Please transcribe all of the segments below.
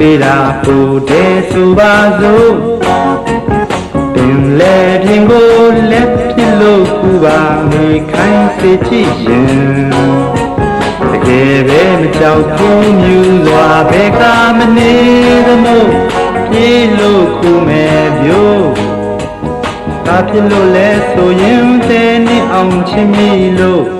ပေးတာပူတယ်ဆိုပါစို့ပင်လေပြင်ကိုလက်ဖြစ်လို့ကူပါမိခိုင်းစေချစ်ရင်တကယ်ပဲမကြောက်ဘူးမြူစွာဘယ်ကမနေသမို့ပြေးလို့ခုမဲ့ပြို့ဘာဖြစ်လို့လဲဆိုရင်တဲ့နေအောင်ချင်မိလို့မြူစု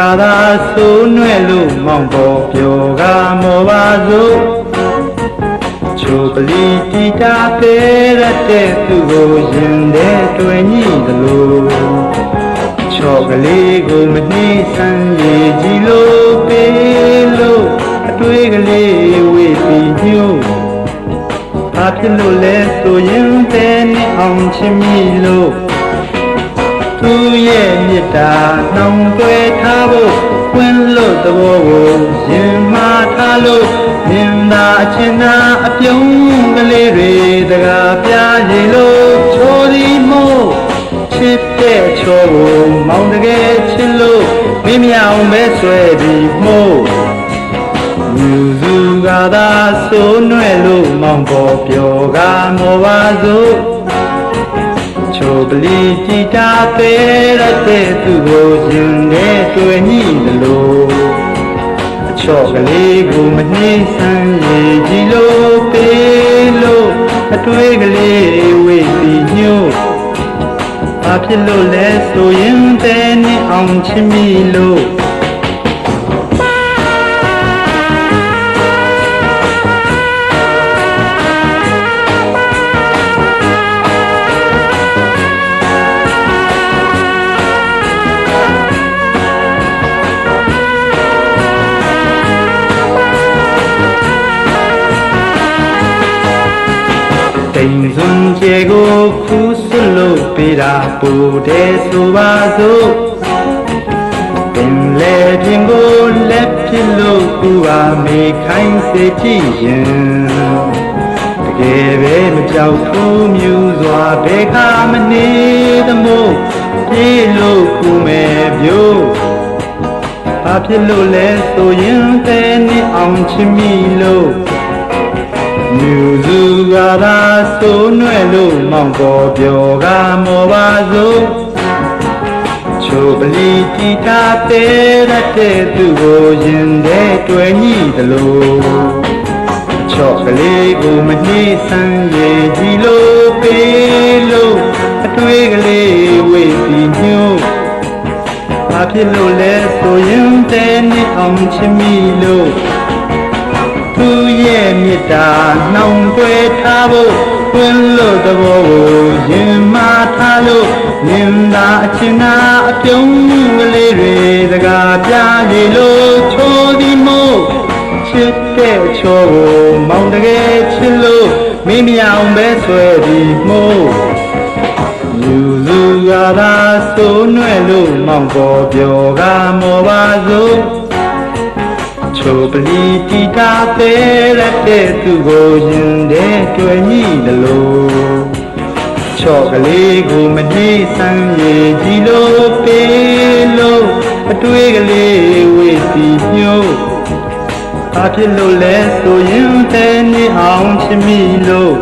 ကသာဆိုးနွဲ့လို့မောင်ပေါ်ပြောကမောပါစို့ချိုပလီတီတာပေရတဲ့သူကိုရင်တဲ့တွေ့ညိသလိုချော့ကလေးကိုမနှိမ့်ဆန်းရည်ကြည့်လို့ပေးလို့အတွေ့ကလေးဝေးပြီးညို့ဘာဖြစ်လို့လဲဆိုရင်တဲ့နေအောင်ချင်မိလို့သူရဲ့မေ တ္တာနှောင်တွဲထားဖို့ကွင်းလို့သဘောကိုရင်မာထားလို့မြင်သာအချင်းသာအပြုံးကလေးတွေတကားပြရည်လို့ချိုးဒီမို့ချစ်တဲ့ချောကိုမောင်တကယ်ချစ်လို့မင်းမြောင်ပဲဆွဲပြီးမို့မြူစုကသာဆိုးနွဲ့လို့မောင်ပေါ်ပြောကမောပါစို့ချို ပလီတီတာသေးရတဲ့သူကိုရင်နဲ့တွေ့ညိသလိုအချော့ကလေးကိုမနှိမ့်ဆန်းရည်ကြည်လို့ပေးလို့အတွေ့ကလေးဝေးပြီးညို့ဘာဖြစ်လို့လဲဆိုရင်တဲ့နေအောင်ချစ်မိလို့ တိမ်စွန်ကျေကိုခူးဆွလို့ပေးတာပူတယ်ဆိုပါစို့ပင်လေပြင်ကိုလက်ဖြစ်လို့ကူပါမေခိုင်းစေကြည့်ရင်တကယ်ပဲမကြောက်ထူးမြူစွာဘယ်ခါမနေသမို့ပြေးလို့ကူမဲ့ပြို့ဘာဖြစ်လို့လဲဆိုရင်တဲ့နေအောင်ချင်မိလို့မြူစု ကသာဆိုးနွဲ့လို့မောင်ပေါ်ပြောကမောပါစို့ချိုပလီတီတာသေးတဲ့သူကိုရင်တဲ့တွေ့ညိသလိုချော့ကလေးကိုမနှိမ့်ဆန်းရည်ကြည်လို့ပေးလို့အတွေ့ကလေးဝေးပြီးညို့ဘာဖြစ်လို့လဲဆိုရင်တဲ့နေအောင်ချင်မိလို့သူ ရဲ့မေတ္တာနှောင်တွဲထားဖို့တွင်လို့သဘောကိုရင်မာထားလို့မြင်သာအချင်းသာအပြုံးကလေးတွေတကားပြလေလို့ချိုးသည်မို့ချစ်တဲ့ချောကိုမောင်တကယ်ချစ်လို့မင်းမြောင်ပဲဆွဲသည်မို့လူစုကသာဆိုးနွဲ့လို့မောင်ပေါ်ပြောကမောပါစို့ ချိုပလီတီတာသေးရတဲ့သူကိုရင်တဲ့တွေ့မိသလိုချော့ကလေးကိုမနှိမ့်ဆန်းရည်ကြည်လို့ပေးလို့အတွေ့ကလေးဝေးစီညို့ဘာဖြစ်လို့လဲဆိုရင်တဲ့နေအောင်ချင်မိလို့